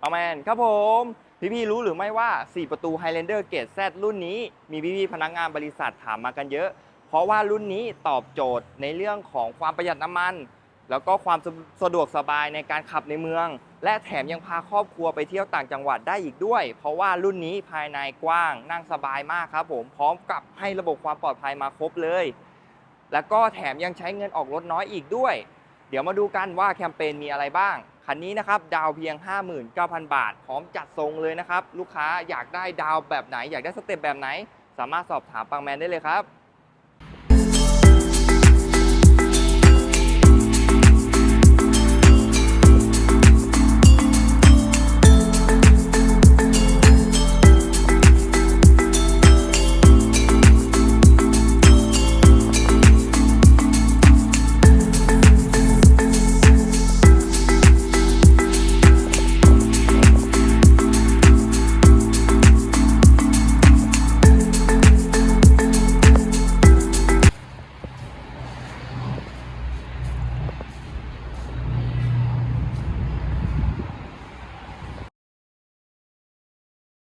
เอาแมนครับผม พี่ๆรู้หรือไม่ว่า 4 ประตู Highlander Gate Z รุ่นนี้มีพี่ๆพนักงานบริษัทถามมากันเยอะ เพราะว่ารุ่นนี้ตอบโจทย์ในเรื่องของความประหยัดน้ำมัน แล้วก็ความสะดวกสบายในการขับในเมือง และแถมยังพาครอบครัวไปเที่ยวต่างจังหวัดได้อีกด้วย เพราะว่ารุ่นนี้ภายในกว้างนั่งสบายมากครับผมพร้อมกับให้ระบบความปลอดภัยมาครบเลย แล้วก็แถมยังใช้เงินออกรถน้อยอีกด้วย เดี๋ยวมาดูกันว่าแคมเปญมีอะไรบ้าง คันนี้นะครับดาวเพียง 59,000 บาท พร้อมจัดทรงเลยนะครับ ลูกค้าอยากได้ดาวแบบไหน อยากได้สเต็ปแบบไหน สามารถสอบถามปังแมนได้เลยครับ